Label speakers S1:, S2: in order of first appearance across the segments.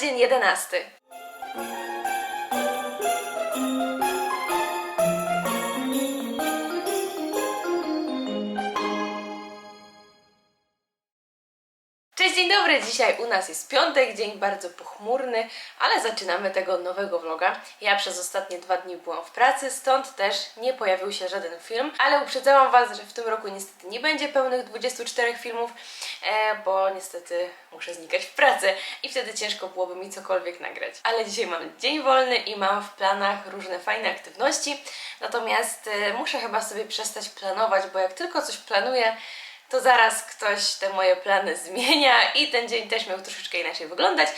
S1: dzień 11. Dzisiaj u nas jest piątek, dzień bardzo pochmurny, ale zaczynamy tego nowego vloga. Ja przez ostatnie dwa dni byłam w pracy, stąd też nie pojawił się żaden film, ale uprzedzałam Was, że w tym roku niestety nie będzie pełnych 24 filmów, e, bo niestety muszę znikać w pracy i wtedy ciężko byłoby mi cokolwiek nagrać. Ale dzisiaj mam dzień wolny i mam w planach różne fajne aktywności, natomiast e, muszę chyba sobie przestać planować, bo jak tylko coś planuję, to zaraz ktoś te moje plany zmienia i ten dzień też miał troszeczkę inaczej wyglądać,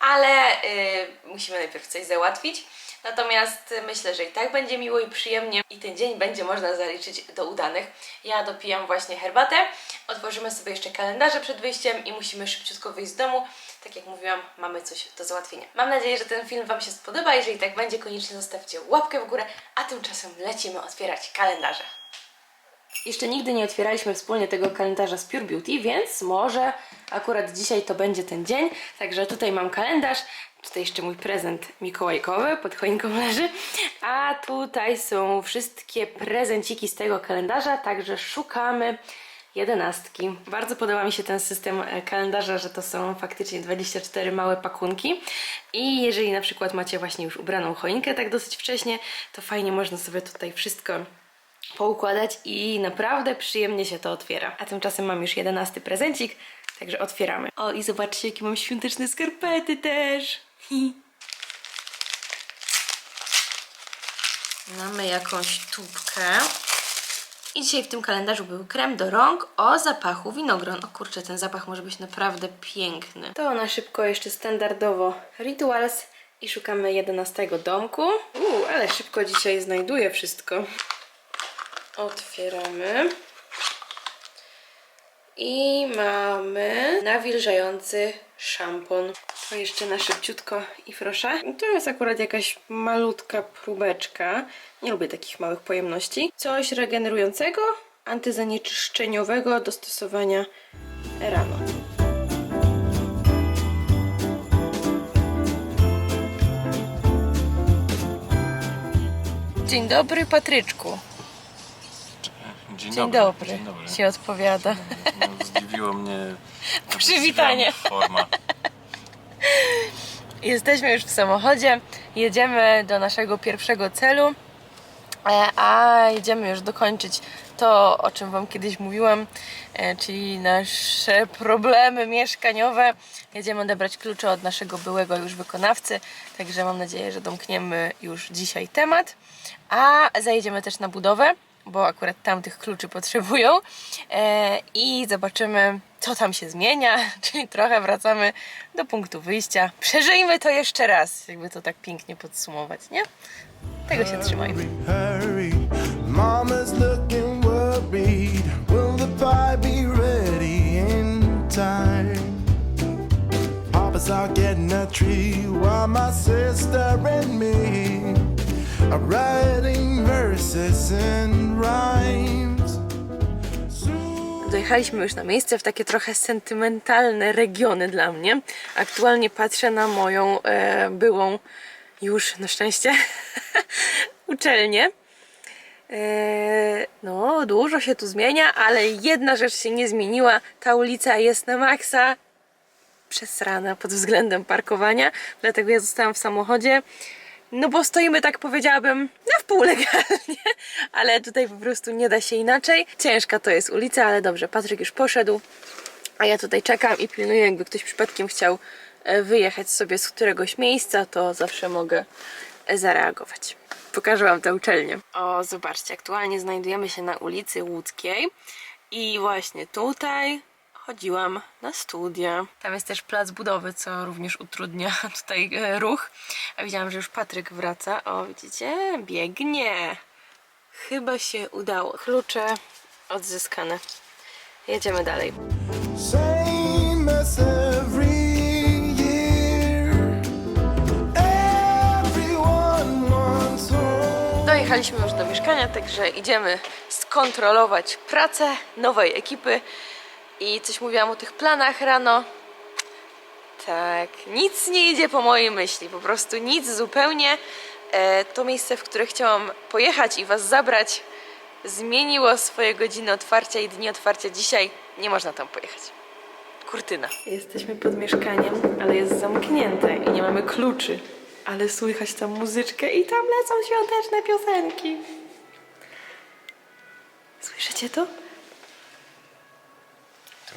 S1: ale y, musimy najpierw coś załatwić. Natomiast myślę, że i tak będzie miło i przyjemnie i ten dzień będzie można zaliczyć do udanych. Ja dopijam właśnie herbatę, otworzymy sobie jeszcze kalendarze przed wyjściem i musimy szybciutko wyjść z domu. Tak jak mówiłam, mamy coś do załatwienia. Mam nadzieję, że ten film Wam się spodoba. Jeżeli tak będzie, koniecznie zostawcie łapkę w górę, a tymczasem lecimy otwierać kalendarze. Jeszcze nigdy nie otwieraliśmy wspólnie tego kalendarza z Pure Beauty, więc może akurat dzisiaj to będzie ten dzień. Także tutaj mam kalendarz, tutaj jeszcze mój prezent mikołajkowy pod choinką leży, a tutaj są wszystkie prezenciki z tego kalendarza, także szukamy jedenastki. Bardzo podoba mi się ten system e, kalendarza, że to są faktycznie 24 małe pakunki i jeżeli na przykład macie właśnie już ubraną choinkę tak dosyć wcześnie, to fajnie można sobie tutaj wszystko poukładać i naprawdę przyjemnie się to otwiera. A tymczasem mam już jedenasty prezencik, także otwieramy. O i zobaczcie jakie mam świąteczne skarpety też. Mamy jakąś tubkę. I dzisiaj w tym kalendarzu był krem do rąk o zapachu winogron. O kurczę, ten zapach może być naprawdę piękny. To na szybko jeszcze standardowo Rituals i szukamy 11 domku. Uuu, ale szybko dzisiaj znajduję wszystko. Otwieramy. I mamy nawilżający szampon. To jeszcze na szybciutko i proszę. To jest akurat jakaś malutka próbeczka. Nie lubię takich małych pojemności. Coś regenerującego, antyzanieczyszczeniowego do stosowania rano. Dzień dobry, Patryczku.
S2: Dzień,
S1: Dzień
S2: dobry.
S1: dobry,
S2: Dzień dobry.
S1: się odpowiada.
S2: No, zdziwiło mnie.
S1: Przywitanie.
S2: Forma.
S1: Jesteśmy już w samochodzie, jedziemy do naszego pierwszego celu, e, a jedziemy już dokończyć to, o czym Wam kiedyś mówiłam, e, czyli nasze problemy mieszkaniowe. Jedziemy odebrać klucze od naszego byłego już wykonawcy, także mam nadzieję, że domkniemy już dzisiaj temat, a zajedziemy też na budowę bo akurat tam tych kluczy potrzebują e, i zobaczymy, co tam się zmienia, czyli trochę wracamy do punktu wyjścia. Przeżyjmy to jeszcze raz, jakby to tak pięknie podsumować, nie? Tego się trzymajmy.
S3: Papa's out getting a tree while my sister and me
S1: Dojechaliśmy już na miejsce w takie trochę sentymentalne regiony dla mnie. Aktualnie patrzę na moją e, byłą już na szczęście uczelnię. E, no, dużo się tu zmienia, ale jedna rzecz się nie zmieniła. Ta ulica jest na maksa przesrana pod względem parkowania, dlatego ja zostałam w samochodzie. No bo stoimy, tak powiedziałabym, na wpół legalnie, ale tutaj po prostu nie da się inaczej. Ciężka to jest ulica, ale dobrze, Patryk już poszedł, a ja tutaj czekam i pilnuję, jakby ktoś przypadkiem chciał e, wyjechać sobie z któregoś miejsca, to zawsze mogę e, zareagować. Pokażę Wam tę uczelnię. O, zobaczcie, aktualnie znajdujemy się na ulicy Łódzkiej i właśnie tutaj chodziłam na studia. Tam jest też plac budowy, co również utrudnia tutaj e, ruch. A widziałam, że już Patryk wraca. O, widzicie? Biegnie. Chyba się udało. Klucze odzyskane. Jedziemy dalej. Dojechaliśmy już do mieszkania, także idziemy skontrolować pracę nowej ekipy. I coś mówiłam o tych planach rano. Tak, nic nie idzie po mojej myśli, po prostu nic zupełnie. E, to miejsce, w które chciałam pojechać i Was zabrać, zmieniło swoje godziny otwarcia i dni otwarcia. Dzisiaj nie można tam pojechać. Kurtyna. Jesteśmy pod mieszkaniem, ale jest zamknięte i nie mamy kluczy. Ale słychać tam muzyczkę i tam lecą świąteczne piosenki. Słyszycie to?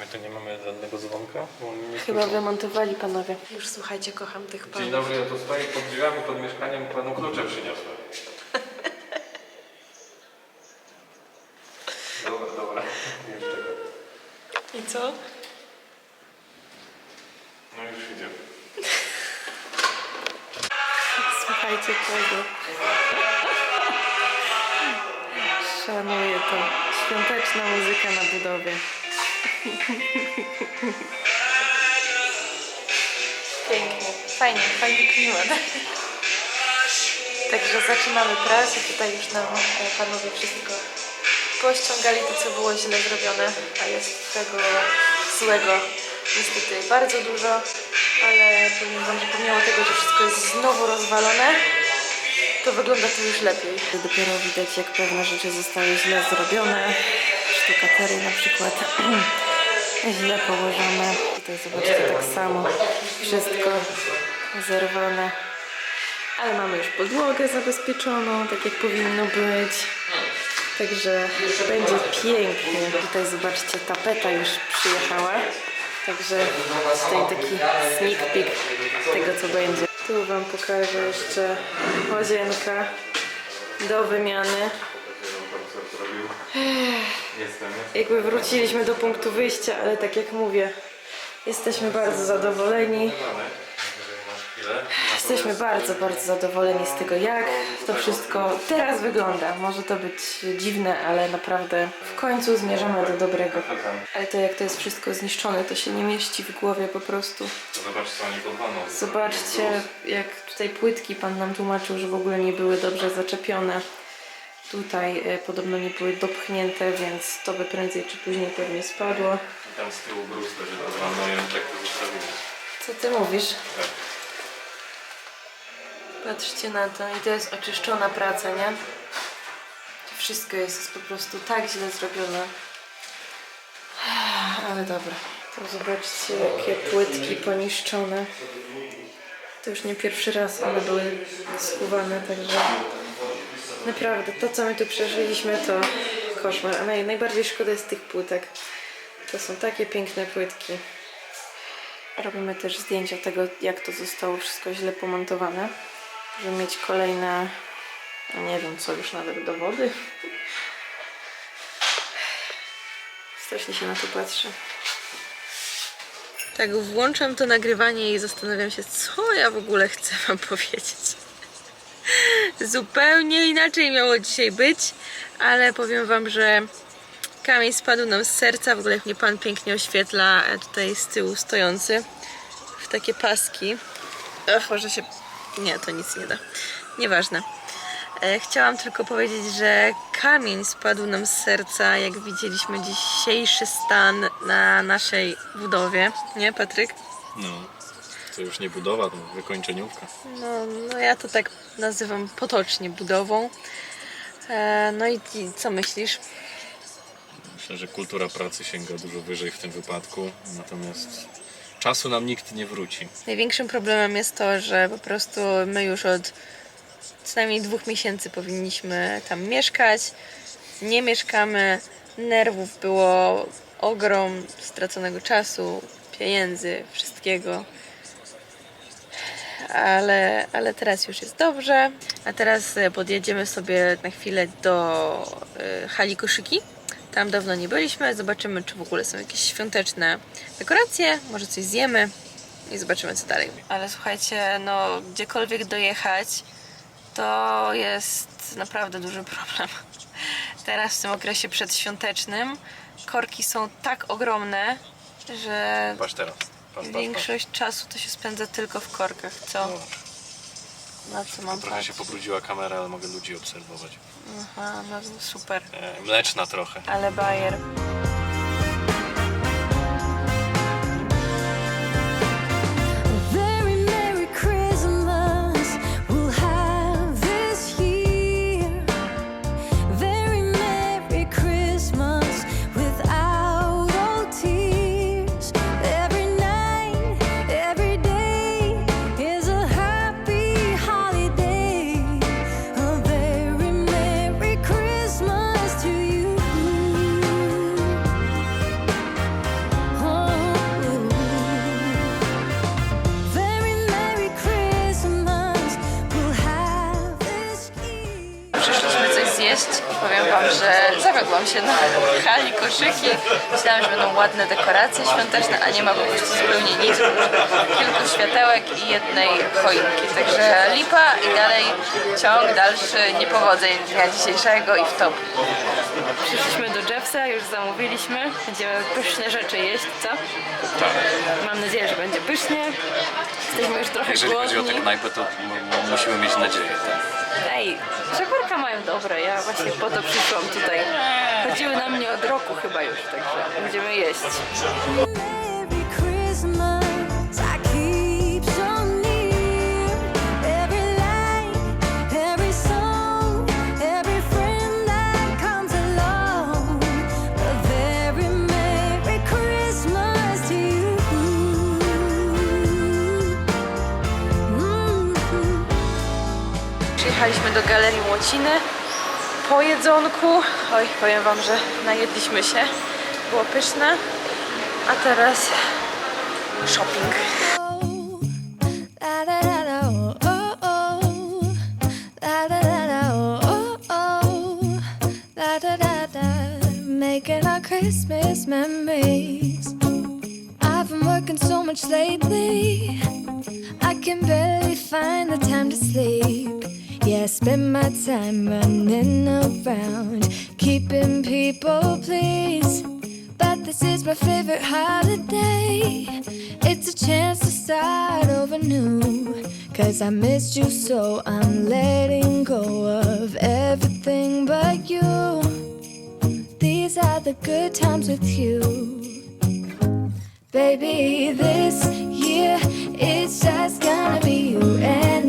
S2: To my tu nie mamy żadnego dzwonka? Bo on nie
S1: Chyba
S2: słyszał.
S1: wymontowali panowie. Już słuchajcie, kocham tych panów.
S2: Dzień dobry, ja tu stoję pod drzwiami, pod mieszkaniem, panu klucze przyniosłem. Dobra, dobra. Jeszcze go.
S1: I co?
S2: No już idziemy.
S1: Słuchajcie tego. Szanuję to. Świąteczna muzyka na budowie. Pięknie. Fajnie, fajny klimat. Także zaczynamy pracę. Tutaj już nam e, panowie wszystko pościągali to, co było źle zrobione, a jest tego złego niestety bardzo dużo, ale powiem Wam, że pomimo tego, że wszystko jest znowu rozwalone, to wygląda to już lepiej. Dopiero widać, jak pewne rzeczy zostały źle zrobione. Sztukatery na przykład źle położone. Tutaj zobaczcie tak samo. Wszystko zerwane. Ale mamy już podłogę zabezpieczoną, tak jak powinno być. Także będzie pięknie. Tutaj zobaczcie, tapeta już przyjechała. Także tutaj taki sneak peek tego, co będzie. Tu Wam pokażę jeszcze łazienka do wymiany. Jakby wróciliśmy do punktu wyjścia, ale tak jak mówię, jesteśmy bardzo zadowoleni. Jesteśmy bardzo, bardzo zadowoleni z tego, jak to wszystko teraz wygląda. Może to być dziwne, ale naprawdę w końcu zmierzamy do dobrego. Ale to jak to jest wszystko zniszczone, to się nie mieści w głowie po prostu. Zobaczcie, jak tutaj płytki pan nam tłumaczył, że w ogóle nie były dobrze zaczepione. Tutaj e, podobno nie były dopchnięte, więc to by prędzej czy później pewnie spadło.
S2: I tam z tyłu leży pod waną i tak to zostawimy.
S1: Co ty mówisz?
S2: Tak.
S1: Patrzcie na to i to jest oczyszczona praca, nie? To wszystko jest po prostu tak źle zrobione. Ale dobra. To zobaczcie, jakie płytki poniszczone. To już nie pierwszy raz one były skuwane, także naprawdę to, co my tu przeżyliśmy, to koszmar. A naj, najbardziej szkoda jest tych płytek. To są takie piękne płytki. Robimy też zdjęcia tego, jak to zostało wszystko źle pomontowane, żeby mieć kolejne, nie wiem co już nawet dowody. Strasznie się na to patrzy. Tak, włączam to nagrywanie i zastanawiam się, co ja w ogóle chcę Wam powiedzieć. Zupełnie inaczej miało dzisiaj być, ale powiem Wam, że kamień spadł nam z serca. W ogóle jak mnie Pan pięknie oświetla e, tutaj z tyłu stojący w takie paski. Ach, może się... Nie, to nic nie da. Nieważne. E, Chciałam tylko powiedzieć, że kamień spadł nam z serca, jak widzieliśmy dzisiejszy stan na naszej budowie. Nie, Patryk?
S2: No. To już nie budowa, to wykończeniówka.
S1: No, no ja to tak nazywam potocznie budową. E, no i, i co myślisz?
S2: Myślę, że kultura pracy sięga dużo wyżej w tym wypadku, natomiast czasu nam nikt nie wróci.
S1: Największym problemem jest to, że po prostu my już od co najmniej dwóch miesięcy powinniśmy tam mieszkać. Nie mieszkamy. Nerwów było ogrom straconego czasu, pieniędzy, wszystkiego. Ale, ale teraz już jest dobrze. A teraz e, podjedziemy sobie na chwilę do e, hali koszyki. Tam dawno nie byliśmy. Zobaczymy, czy w ogóle są jakieś świąteczne dekoracje. Może coś zjemy i zobaczymy, co dalej. Ale słuchajcie, no gdziekolwiek dojechać, to jest naprawdę duży problem. Teraz w tym okresie przedświątecznym korki są tak ogromne, że
S2: Patrz teraz.
S1: Większość czasu to się spędza tylko w korkach. Co? Na co mam
S2: Trochę się
S1: patrzeć?
S2: pobrudziła kamera, ale mogę ludzi obserwować.
S1: Aha, no super.
S2: E, mleczna trochę.
S1: Ale bajer. Zawiodłam się na hali koszyki. Myślałam, że będą ładne dekoracje świąteczne, a nie ma po prostu zupełnie nic. Kilku światełek i jednej choinki. Także lipa i dalej ciąg dalszy niepowodzeń dnia dzisiejszego i w top. Przyszliśmy do Jeffsa, już zamówiliśmy. Będziemy pyszne rzeczy jeść, co?
S2: Tak.
S1: Mam nadzieję, że będzie pysznie. Jesteśmy już trochę
S2: Jeżeli chodzi o
S1: głodni.
S2: tę knajpę, to musimy mieć nadzieję. Tak?
S1: Ej, żeberka mają dobre, ja właśnie po to przyszłam tutaj. Chodziły na mnie od roku chyba już, także będziemy jeść. Galerii Młociny po jedzonku. Oj, powiem Wam, że najedliśmy się. Było pyszne. A teraz shopping.
S4: Making our Christmas memories. I've been working so much lately. I can barely find the time to sleep. I spend my time running around, keeping people pleased. But this is my favorite holiday. It's a chance to start over new. Cause I missed you so I'm letting go of everything but you. These are the good times with you. Baby, this year it's just gonna be you and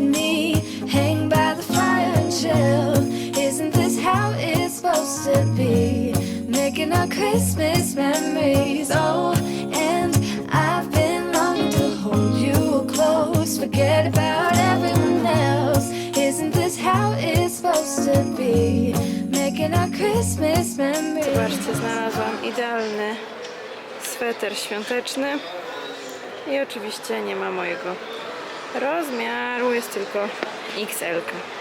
S4: Making our Christmas memories. Oh, and I've been longing to hold you close. Forget about everyone else. Isn't this how it's supposed to be? Making our Christmas memories.
S1: Zobaczcie, znalazłam idealny sweter świąteczny. I oczywiście nie ma mojego rozmiaru, jest tylko XL.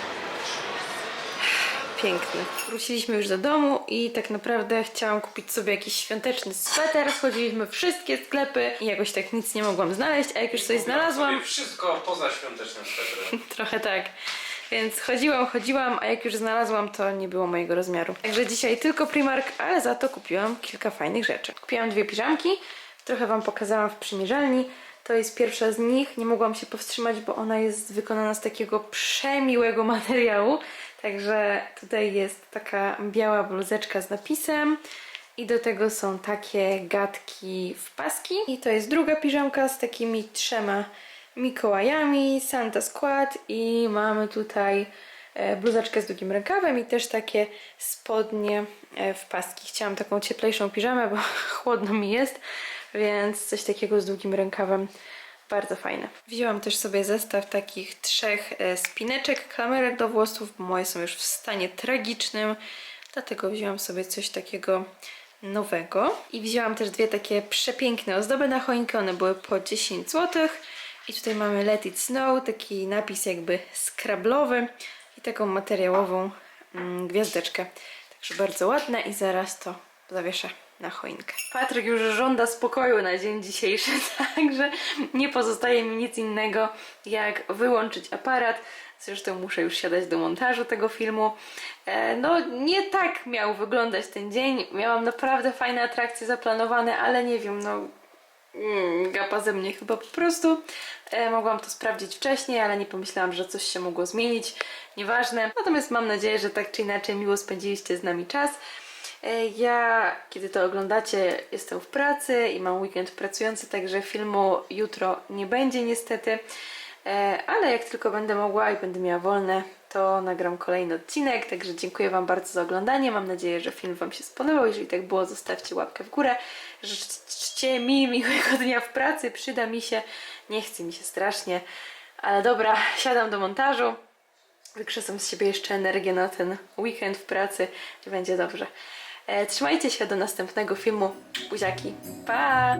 S1: Piękny. Wróciliśmy już do domu i tak naprawdę chciałam kupić sobie jakiś świąteczny sweter. Schodziliśmy wszystkie sklepy i jakoś tak nic nie mogłam znaleźć, a jak już coś znalazłam,
S2: Wszystko poza świątecznym swetrem.
S1: Trochę tak. Więc chodziłam, chodziłam, a jak już znalazłam, to nie było mojego rozmiaru. Także dzisiaj tylko Primark, ale za to kupiłam kilka fajnych rzeczy. Kupiłam dwie piżamki, trochę Wam pokazałam w przymierzalni. To jest pierwsza z nich. Nie mogłam się powstrzymać, bo ona jest wykonana z takiego przemiłego materiału. Także tutaj jest taka biała bluzeczka z napisem. I do tego są takie gadki w paski. I to jest druga piżamka z takimi trzema Mikołajami, Santa Skład i mamy tutaj e, bluzeczkę z długim rękawem i też takie spodnie e, w paski. Chciałam taką cieplejszą piżamę, bo chłodno mi jest, więc coś takiego z długim rękawem bardzo fajne. Wzięłam też sobie zestaw takich trzech e, spineczek, klamerek do włosów, bo moje są już w stanie tragicznym, dlatego wzięłam sobie coś takiego nowego. I wzięłam też dwie takie przepiękne ozdoby na choinkę, one były po 10 zł. I tutaj mamy Let It Snow, taki napis jakby skrablowy i taką materiałową mm, gwiazdeczkę. Także bardzo ładne i zaraz to zawieszę na choinkę. Patryk już żąda spokoju na dzień dzisiejszy, także nie pozostaje mi nic innego jak wyłączyć aparat. Zresztą muszę już siadać do montażu tego filmu. E, no, nie tak miał wyglądać ten dzień. Miałam naprawdę fajne atrakcje zaplanowane, ale nie wiem, no mm, gapa ze mnie chyba po prostu. E, mogłam to sprawdzić wcześniej, ale nie pomyślałam, że coś się mogło zmienić. Nieważne. Natomiast mam nadzieję, że tak czy inaczej miło spędziliście z nami czas. E, Ja, kiedy to oglądacie, jestem w pracy i mam weekend pracujący, także filmu jutro nie będzie niestety. E, Ale jak tylko będę mogła i będę miała wolne, to nagram kolejny odcinek. Także dziękuję Wam bardzo za oglądanie. Mam nadzieję, że film Wam się spodobał. Jeżeli tak było, zostawcie łapkę w górę. Życzcie mi miłego dnia w pracy. Przyda mi się. Nie chce mi się strasznie. Ale dobra, siadam do montażu. Wykrzesam z siebie jeszcze energię na ten weekend w pracy i będzie dobrze. E, Trzymajcie się do następnego filmu. Buziaki. Pa!